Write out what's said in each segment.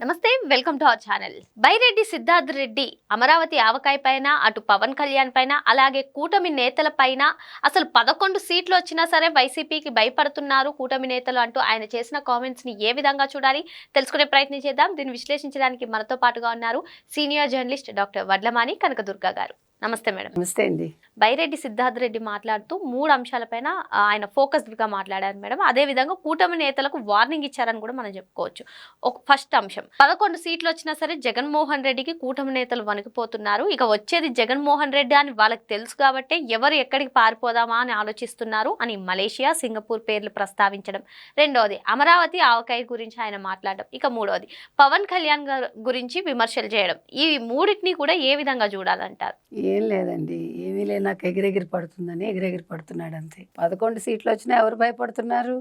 నమస్తే welcome to our channel. Byreddy Siddharth Reddy Amaravati ఆవకాయ పైన అటు పవన్ కళ్యాణ్ పైన అలాగే కూటమి నేతల పైన అసలు పదకొండు సీట్లు వచ్చినా సరే వైసీపీకి భయపడుతున్నారు కూటమి నేతలు అంటూ ఆయన చేసిన కామెంట్స్ని ఏ విధంగా చూడాలి తెలుసుకునే ప్రయత్నం చేద్దాం. దీన్ని విశ్లేషించడానికి మనతో పాటుగా ఉన్నారు senior journalist doctor Vadlamani Kanakadurga garu. నమస్తే మేడం. నమస్తే అండి. బైరెడ్డి సిద్ధార్థ్ రెడ్డి మాట్లాడుతూ మూడు అంశాలపైన ఆయన ఫోకస్డ్గా మాట్లాడారు మేడం. అదే విధంగా కూటమి నేతలకు వార్నింగ్ ఇచ్చారని కూడా మనం చెప్పుకోవచ్చు. ఒక ఫస్ట్ అంశం. పదకొండు సీట్లు వచ్చినా సరే జగన్మోహన్ రెడ్డికి కూటమి నేతలు వణికిపోతున్నారు. ఇక వచ్చేది జగన్మోహన్ రెడ్డి అని వాళ్ళకి తెలుసు కాబట్టి ఎవరు ఎక్కడికి పారిపోదామా అని ఆలోచిస్తున్నారు అని మలేషియా సింగపూర్ పేర్లు ప్రస్తావించడం. రెండోది అమరావతి ఆవకాయ గురించి ఆయన మాట్లాడడం. ఇక మూడోది పవన్ కళ్యాణ్ గారు గురించి విమర్శలు చేయడం. ఈ మూడింటిని కూడా ఏ విధంగా చూడాలంటారు? ఏం లేదండి. ఏమీ లేదు. నాకు ఎగిరెగిరి పడుతుందని ఎగిరెగిరి పడుతున్నాడు అంతే పదకొండు సీట్లు వచ్చినా ఎవరు భయపడుతున్నారు?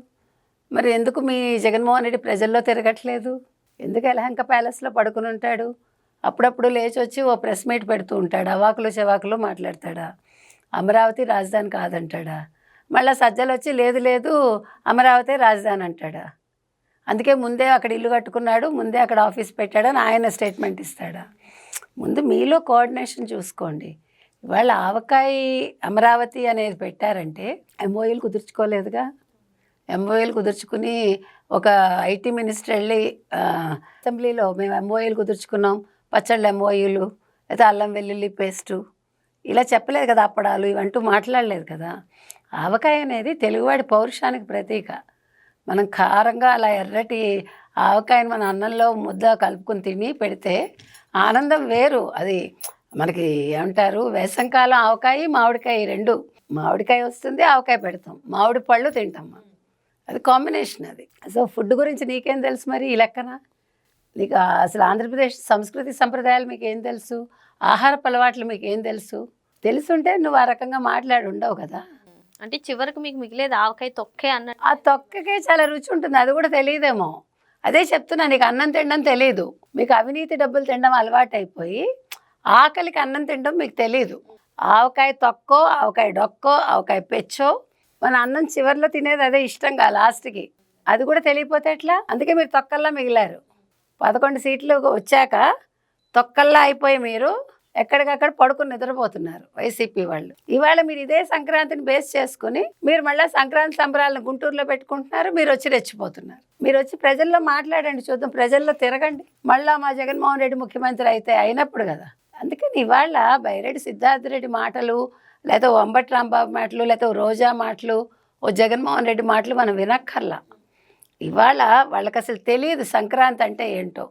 మరి ఎందుకు మీ జగన్మోహన్ రెడ్డి ప్రజల్లో తిరగట్లేదు? ఎందుకు ఎలహంక ప్యాలెస్లో పడుకుని ఉంటాడు? అప్పుడప్పుడు లేచి వచ్చి ఓ ప్రెస్ మీట్ పెడుతూ ఉంటాడు? అవాకులు చెవాకులు మాట్లాడతాడా? అమరావతి రాజధాని కాదంటాడా? మళ్ళీ సజ్జలు వచ్చి లేదు లేదు అమరావతి రాజధాని అంటాడా? అందుకే ముందే అక్కడ ఇల్లు కట్టుకున్నాడు ముందే అక్కడ ఆఫీస్ పెట్టాడని ఆయన స్టేట్మెంట్ ఇస్తాడా? ముందు మీలో కోఆర్డినేషన్ చూసుకోండి. ఇవాళ ఆవకాయ అమరావతి అనేది పెట్టారంటే ఎంఓయూలు కుదుర్చుకోలేదుగా. ఎంఓయూలు కుదుర్చుకుని ఒక ఐటీ మినిస్టర్ వెళ్ళి అసెంబ్లీలో మేము ఎంఓయూలు కుదుర్చుకున్నాం. పచ్చళ్ళు ఎంఓయూలు లేదా అల్లం వెల్లుల్లి పేస్టు. ఇలా చెప్పలేదు కదా అప్పడాలు ఇవంటూ మాట్లాడలేదు కదా. ఆవకాయ అనేది తెలుగువాడి పౌరుషానికి ప్రతీక. మనం కారంగా అలా ఎర్రటి ఆవకాయని మన అన్నంలో ముద్ద కలుపుకొని తిని పెడితే ఆనందం వేరు. అది మనకి ఏమంటారు? వేసంకాలం ఆవకాయ మామిడికాయ రెండు. మామిడికాయ వస్తుంది ఆవకాయ పెడతాం. మామిడి పళ్ళు తింటాం మనం. అది కాంబినేషన్ అది. సో ఫుడ్ గురించి నీకేం తెలుసు మరి ఈ లెక్కన? నీకు అసలు ఆంధ్రప్రదేశ్ సంస్కృతి సంప్రదాయాలు మీకు ఏం తెలుసు? ఆహారపు అలవాట్లు మీకు ఏం తెలుసు? తెలుసుంటే నువ్వు ఆ రకంగా మాట్లాడి ఉండవు కదా. అంటే చివరికి మీకు మిగిలేదు ఆవకాయ తొక్కే అన్నట్టు. ఆ తొక్కకే చాలా రుచి ఉంటుంది. అది కూడా తెలియదేమో. అదే చెప్తున్నా నీకు అన్నం తినడం తెలియదు మీకు అవినీతి డబ్బులు తినడం అలవాటు అయిపోయి ఆకలికి అన్నం తినడం మీకు తెలియదు ఆవకాయ తొక్కో ఆవకాయ డొక్కో ఆవకాయ పెచ్చో మన అన్నం చివర్లో తినేది అదే ఇష్టంగా లాస్ట్కి. అది కూడా తెలియపోతే ఎట్లా? అందుకే మీరు తొక్కల్లా మిగిలారు. పదకొండు సీట్లు వచ్చాక తొక్కల్లా అయిపోయి మీరు ఎక్కడికక్కడ పడుకుని నిద్రపోతున్నారు వైసీపీ వాళ్ళు. ఇవాళ మీరు ఇదే సంక్రాంతిని బేస్ చేసుకుని మీరు మళ్ళీ సంక్రాంతి సంబరాలను గుంటూరులో పెట్టుకుంటున్నారు మీరు వచ్చి రెచ్చిపోతున్నారు. మీరు వచ్చి ప్రజల్లో మాట్లాడండి చూద్దాం ప్రజల్లో తిరగండి. మళ్ళా మా జగన్మోహన్ రెడ్డి ముఖ్యమంత్రి అయితే అయినప్పుడు కదా. అందుకని ఇవాళ బైరెడ్డి సిద్ధార్థ రెడ్డి మాటలు లేదా వంబట్ రాంబాబు మాటలు లేదా రోజా మాటలు ఓ జగన్మోహన్ రెడ్డి మాటలు మనం వినక్కర్లా. ఇవాళ వాళ్ళకి అసలు తెలియదు సంక్రాంతి అంటే ఏంటో.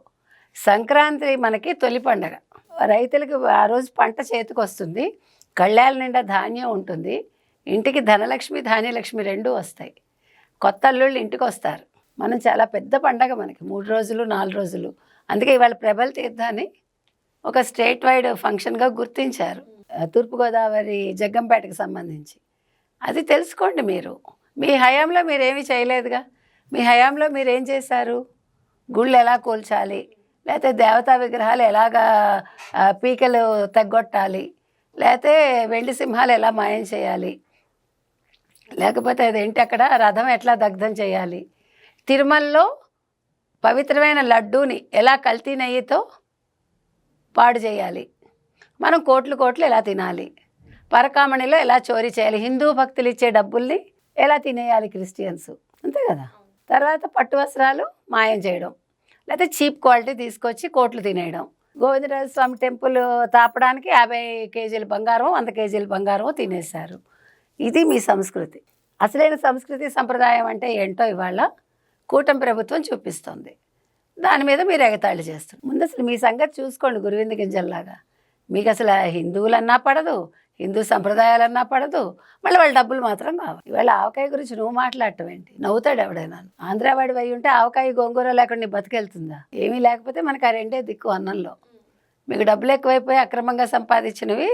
సంక్రాంతి మనకి తొలి పండగ. రైతులకు ఆ రోజు పంట చేతికి వస్తుంది కళ్ళాల నిండా ధాన్యం ఉంటుంది. ఇంటికి ధనలక్ష్మి ధాన్యలక్ష్మి రెండూ వస్తాయి. కొత్త అల్లుళ్ళు ఇంటికి వస్తారు మనం చాలా పెద్ద పండగ మనకి. మూడు రోజులు నాలుగు రోజులు. అందుకే ఇవాళ ప్రబల తీర్థాన్ని ఒక స్టేట్ వైడ్ ఫంక్షన్గా గుర్తించారు. తూర్పుగోదావరి జగ్గంపేటకు సంబంధించి. అది తెలుసుకోండి మీరు. మీ హయాంలో మీరు ఏమీ చేయలేదుగా. మీ హయాంలో మీరు ఏం చేశారు? గుళ్ళు ఎలా కూల్చాలి? లేకపోతే దేవతా విగ్రహాలు ఎలాగా పీకలు తగ్గొట్టాలి లేకపోతే వెండి సింహాలు ఎలా మాయం చేయాలి లేకపోతే అదేంటి అక్కడ రథం ఎట్లా దగ్ధం చేయాలి తిరుమలలో పవిత్రమైన లడ్డూని ఎలా కల్తీ నెయ్యితో పాడు చేయాలి మనం కోట్లు కోట్లు ఎలా తినాలి పరకామణిలో ఎలా చోరీ చేయాలి హిందూ భక్తులు ఇచ్చే డబ్బుల్ని ఎలా తినేయాలి క్రిస్టియన్స్ అంతే కదా? తర్వాత పట్టు వస్త్రాలు మాయం చేయడం. లేకపోతే చీప్ క్వాలిటీ తీసుకొచ్చి కోట్లు తినేయడం. గోవిందరాజ స్వామి టెంపుల్ తాపడానికి యాభై కేజీల బంగారం వంద కేజీల బంగారం తినేశారు. ఇది మీ సంస్కృతి. అసలైన సంస్కృతి సంప్రదాయం అంటే ఏంటో ఇవాళ కూటమి ప్రభుత్వం చూపిస్తుంది. దాని మీద మీరు ఎగతాళి చేస్తారు ముందు అసలు మీ సంగతి చూసుకోండి గురువింద గింజల్లాగా. మీకు అసలు హిందువులన్నా పడదు హిందూ సంప్రదాయాలన్నా పడదు. మళ్ళీ వాళ్ళ డబ్బులు మాత్రం కావాలి. ఇవాళ ఆవకాయ గురించి నువ్వు మాట్లాడటం ఏంటి? నవ్వుతాడు ఎవడైనా? ఆంధ్రావాడి అయి ఉంటే ఆవకాయ గోంగూర లేకుండా నీ బతికెళ్తుందా? ఏమీ లేకపోతే మనకు ఆ రెండే దిక్కు అన్నంలో. మీకు డబ్బులు ఎక్కువైపోయి అక్రమంగా సంపాదించినవి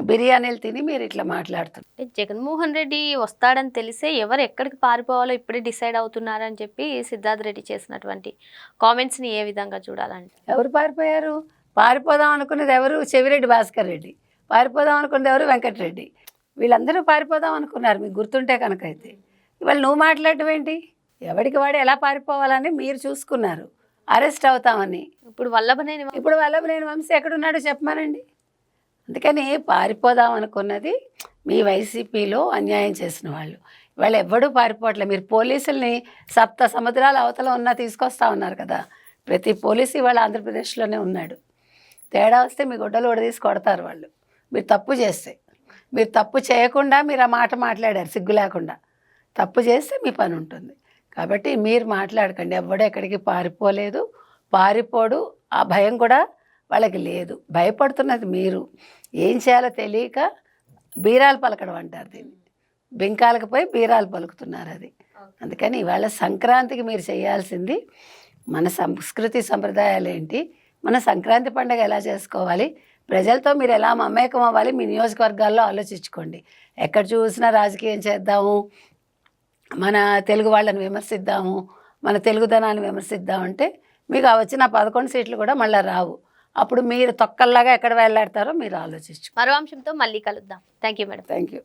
బిర్యానీలు తిని మీరు ఇట్లా మాట్లాడుతున్నారు. జగన్మోహన్ రెడ్డి వస్తాడని తెలిసే ఎవరు ఎక్కడికి పారిపోవాలో ఇప్పుడే డిసైడ్ అవుతున్నారని చెప్పి సిద్ధార్థ్ రెడ్డి చేసినటువంటి కామెంట్స్ని ఏ విధంగా చూడాలంటే? ఎవరు పారిపోయారు? పారిపోదాం అనుకున్నది ఎవరు? చెవిరెడ్డి భాస్కర్ రెడ్డి. పారిపోదాం అనుకున్నది ఎవరు? వెంకటరెడ్డి. వీళ్ళందరూ పారిపోదాం అనుకున్నారు. మీకు గుర్తుంటే కనుక అయితే. ఇవాళ నువ్వు మాట్లాడటం ఏంటి? ఎవడికి వాడు ఎలా పారిపోవాలని మీరు చూసుకున్నారు. అరెస్ట్ అవుతామని. ఇప్పుడు వల్లభనేని ఇప్పుడు వల్లభనేని వంశీ ఎక్కడున్నాడో చెప్పమానండి. అందుకని పారిపోదాం అనుకున్నది మీ వైసీపీలో అన్యాయం చేసిన వాళ్ళు. వాళ్ళు ఎవ్వడూ పారిపోవట్లే. మీరు పోలీసుల్ని సప్త సముద్రాల అవతల ఉన్నా తీసుకొస్తా ఉన్నారు కదా. ప్రతి పోలీసు ఇవాళ ఆంధ్రప్రదేశ్లోనే ఉన్నాడు. తేడా వస్తే మీ గుడ్డలు ఉడదీసి కొడతారు వాళ్ళు. మీరు తప్పు చేస్తే. మీరు తప్పు చేయకుండా మీరు ఆ మాట మాట్లాడారు సిగ్గు లేకుండా. తప్పు చేస్తే మీ పని ఉంటుంది. కాబట్టి మీరు మాట్లాడకండి. ఎవడో ఎక్కడికి పారిపోలేదు. పారిపోడు. ఆ భయం కూడా వాళ్ళకి లేదు. భయపడుతున్నది మీరు. ఏం చేయాలో తెలియక బీరాలు పలకడం అంటారు దీన్ని. బింకాలకు పోయి బీరాలు పలుకుతున్నారు అది. అందుకని ఇవాళ సంక్రాంతికి మీరు చేయాల్సింది మన సంస్కృతి సంప్రదాయాలు ఏంటి? మన సంక్రాంతి పండుగ ఎలా చేసుకోవాలి? ప్రజలతో మీరు ఎలా మమేకం అవ్వాలి? మీ నియోజకవర్గాల్లో ఆలోచించుకోండి. ఎక్కడ చూసినా రాజకీయం చేద్దాము. మన తెలుగు వాళ్ళని విమర్శిద్దాము. మన తెలుగుదనాన్ని విమర్శిద్దామంటే మీకు ఆ వచ్చిన పదకొండు సీట్లు కూడా మళ్ళీ రావు. అప్పుడు మీరు తొక్కల్లాగా ఎక్కడ వెళ్ళాడతారో మీరు ఆలోచించు మరో అంశంతో మళ్ళీ కలుద్దాం. Thank you madam thank you